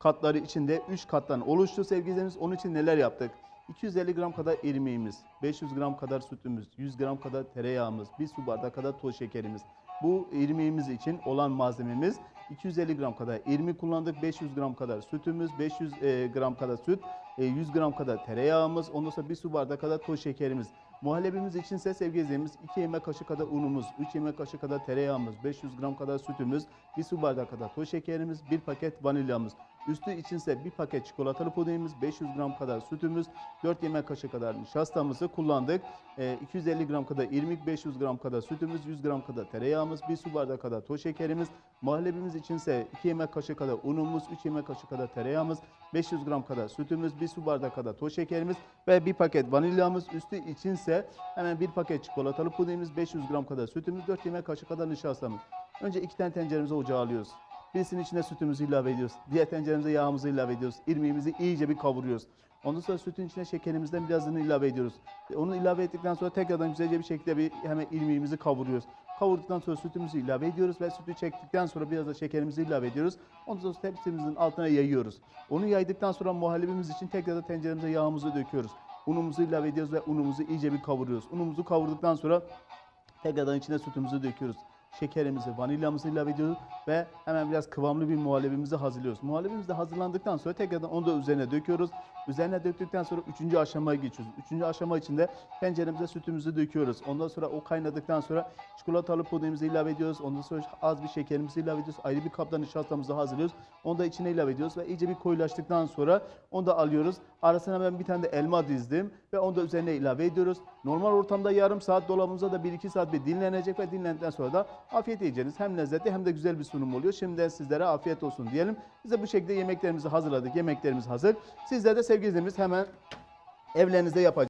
katları içinde 3 kattan oluştu sevgili izleyicilerimiz. Onun için neler yaptık? 250 gram kadar irmiğimiz, 500 gram kadar sütümüz, 100 gram kadar tereyağımız, 1 su bardağı kadar toz şekerimiz. Bu irmiğimiz için olan malzememiz 250 gram kadar irmik kullandık, 500 gram kadar sütümüz, 500 e, gram kadar süt, e, 100 gram kadar tereyağımız, ondan sonra 1 su bardağı kadar toz şekerimiz. Muhallebimiz içinse sevgili izleyicilerimiz 2 yemek kaşığı kadar unumuz, 3 yemek kaşığı kadar tereyağımız, 500 gram kadar sütümüz, 1 su bardağı kadar toz şekerimiz, 1 paket vanilyamız. Üstü içinse 1 paket çikolatalı pudingimiz, 500 gram kadar sütümüz, 4 yemek kaşığı kadar nişastamızı kullandık. E, 250 gram kadar irmik, 500 gram kadar sütümüz, 100 gram kadar tereyağımız, 1 su bardağı kadar toz şekerimiz. Muhallebimiz içinse 2 yemek kaşığı kadar unumuz, 3 yemek kaşığı kadar tereyağımız, 500 gram kadar sütümüz, 1 su bardağı kadar toz şekerimiz ve 1 paket vanilyamız. Üstü içinse hemen 1 paket çikolatalı pudingimiz, 500 gram kadar sütümüz, 4 yemek kaşığı kadar nişastamız. Önce iki tane tenceremizi ocağa alıyoruz. Birisinin içine sütümüzü ilave ediyoruz. Diğer tenceremize yağımızı ilave ediyoruz. İrmiğimizi iyice bir kavuruyoruz. Ondan sonra sütün içine şekerimizden birazını ilave ediyoruz. E, Onu ilave ettikten sonra tekrardan güzelce bir şekilde bir hemen irmiğimizi kavuruyoruz. Kavurduktan sonra sütümüzü ilave ediyoruz ve sütü çektikten sonra biraz da şekerimizi ilave ediyoruz. Ondan sonra tepsimizin altına yayıyoruz. Onu yaydıktan sonra muhallebimiz için tekrardan tenceremize yağımızı döküyoruz. Unumuzu ilave ediyoruz ve unumuzu iyice bir kavuruyoruz. Unumuzu kavurduktan sonra tekrardan içine sütümüzü döküyoruz. Şekerimizi, vanilyamızı ilave ediyoruz ve hemen biraz kıvamlı bir muhallebimizi hazırlıyoruz. Muhallebimiz de hazırlandıktan sonra tekrardan onu da üzerine döküyoruz. Üzerine döktükten sonra üçüncü aşamaya geçiyoruz. Üçüncü aşama içinde tenceremize sütümüzü döküyoruz. Ondan sonra o kaynadıktan sonra çikolatalı pudingimizi ilave ediyoruz. Ondan sonra az bir şekerimizi ilave ediyoruz. Ayrı bir kapta nişastamızı hazırlıyoruz. Onu da içine ilave ediyoruz ve iyice bir koyulaştıktan sonra onu da alıyoruz. Arasına ben bir tane de elma dizdim ve onu da üzerine ilave ediyoruz. Normal ortamda yarım saat dolabımızda da 1-2 saat bir dinlenecek ve dinlendikten sonra da afiyet yiyeceğiniz. Hem lezzetli hem de güzel bir sunum oluyor. Şimdiden sizlere afiyet olsun diyelim. Biz de bu şekilde yemeklerimizi hazırladık. Yemeklerimiz hazır. Sizler de sevgili hemen evlerinizde yapacağız.